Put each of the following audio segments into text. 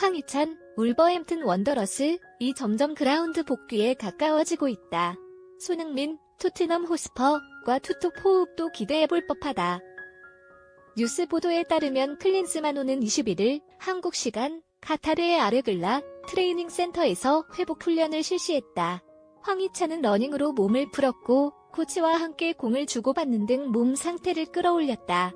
황희찬, 울버햄튼 원더러스, 이 점점 그라운드 복귀에 가까워지고 있다. 손흥민, 토트넘 호스퍼과 투톱 호흡도 기대해볼 법하다. 뉴스 보도에 따르면 클린스만호는 21일 한국 시간 카타르의 아르글라 트레이닝 센터에서 회복 훈련을 실시했다. 황희찬은 러닝으로 몸을 풀었고 코치와 함께 공을 주고받는 등 몸 상태를 끌어올렸다.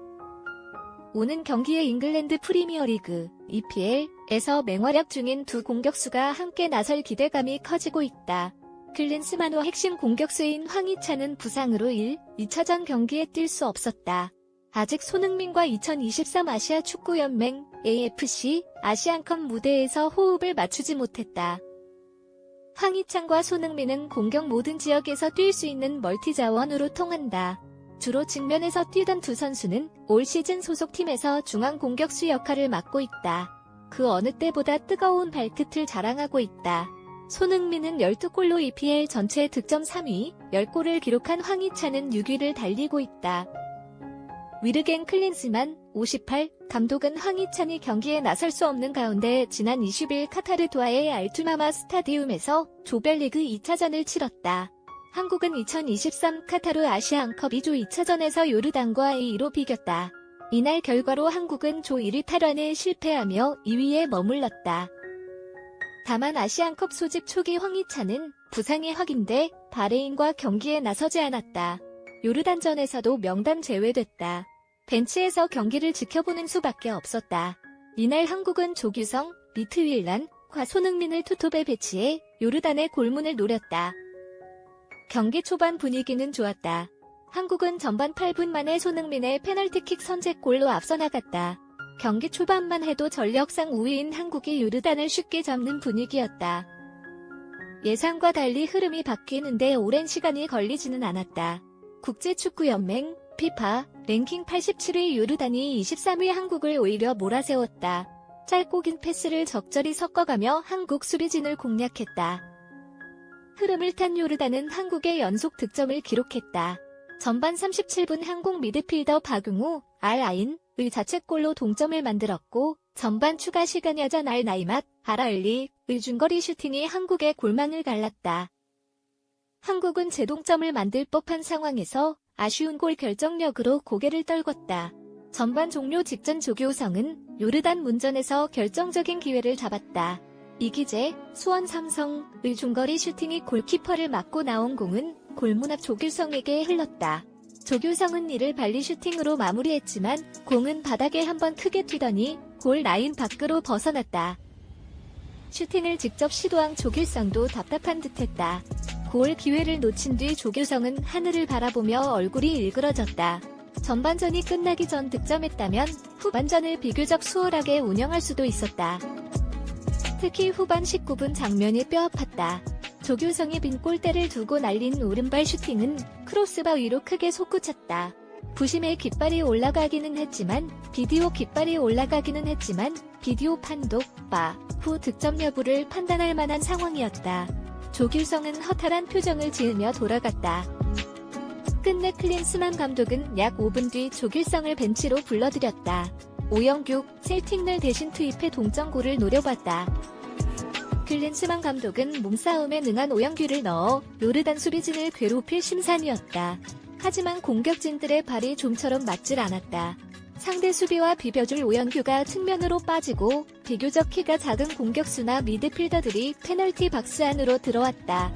오는 경기의 잉글랜드 프리미어리그 EPL 에서 맹활약 중인 두 공격수가 함께 나설 기대감이 커지고 있다. 클린스만호 핵심 공격수인 황희찬은 부상으로 1, 2차전 경기에 뛸 수 없었다. 아직 손흥민과 2023 아시아 축구연맹 AFC 아시안컵 무대에서 호흡을 맞추지 못했다. 황희찬과 손흥민은 공격 모든 지역에서 뛸 수 있는 멀티 자원으로 통한다. 주로 측면에서 뛰던 두 선수는 올 시즌 소속팀에서 중앙 공격수 역할을 맡고 있다. 그 어느 때보다 뜨거운 발끝을 자랑하고 있다. 손흥민은 12골로 EPL 전체 득점 3위, 10골을 기록한 황희찬은 6위를 달리고 있다. 위르겐 클린스만 58 감독은 황희찬이 경기에 나설 수 없는 가운데 지난 20일 카타르 도하의 알투마마 스타디움에서 조별리그 2차전을 치렀다. 한국은 2023 카타르 아시안컵 2조 2차전에서 요르단과 2-2로 비겼다. 이날 결과로 한국은 조 1위 탈환에 실패하며 2위에 머물렀다. 다만 아시안컵 소집 초기 황희찬은 부상이 확인돼 바레인과 경기에 나서지 않았다. 요르단전에서도 명단 제외됐다. 벤치에서 경기를 지켜보는 수밖에 없었다. 이날 한국은 조규성, 리트윌란 과 손흥민을 투톱에 배치해 요르단의 골문을 노렸다. 경기 초반 분위기는 좋았다. 한국은 전반 8분 만에 손흥민의 페널티킥 선제골로 앞서 나갔다. 경기 초반만 해도 전력상 우위인 한국이 요르단을 쉽게 잡는 분위기였다. 예상과 달리 흐름이 바뀌는데 오랜 시간이 걸리지는 않았다. 국제축구연맹 피파 랭킹 87위 요르단이 23위 한국을 오히려 몰아세웠다. 짧고 긴 패스를 적절히 섞어가며 한국 수비진을 공략했다. 흐름을 탄 요르단은 한국의 연속 득점을 기록했다. 전반 37분 한국 미드필더 박용우, 알아인의 자책골로 동점을 만들었고 전반 추가 시간 여전 알 나이맛, 아라을리의 중거리 슈팅이 한국의 골망을 갈랐다. 한국은 제동점을 만들 법한 상황에서 아쉬운 골 결정력으로 고개를 떨궜다. 전반 종료 직전 조교성은 요르단 문전에서 결정적인 기회를 잡았다. 이기재, 수원 삼성의 중거리 슈팅이 골키퍼를 맞고 나온 공은 골문 앞 조규성에게 흘렀다. 조규성은 이를 발리 슈팅으로 마무리했지만 공은 바닥에 한번 크게 튀더니 골 라인 밖으로 벗어났다. 슈팅을 직접 시도한 조규성도 답답한 듯했다. 골 기회를 놓친 뒤 조규성은 하늘을 바라보며 얼굴이 일그러졌다. 전반전이 끝나기 전 득점했다면 후반전을 비교적 수월하게 운영할 수도 있었다. 특히 후반 19분 장면이 뼈아팠다. 조규성이 빈 골대를 두고 날린 오른발 슈팅은 크로스바 위로 크게 솟구쳤다. 부심에 깃발이 올라가기는 했지만 비디오 깃발이 올라가기는 했지만 비디오 판독 바 후 득점 여부를 판단할 만한 상황이었다. 조규성은 허탈한 표정을 지으며 돌아갔다. 끝내 클린스만 감독은 약 5분 뒤 조규성을 벤치로 불러들였다. 오영규, 셀틱을 대신 투입해 동점골을 노려봤다. 클린스만 감독은 몸싸움에 능한 오영규를 넣어 요르단 수비진을 괴롭힐 심산이었다. 하지만 공격진들의 발이 좀처럼 맞질 않았다. 상대 수비와 비벼줄 오영규가 측면으로 빠지고 비교적 키가 작은 공격수나 미드필더들이 페널티 박스 안으로 들어왔다.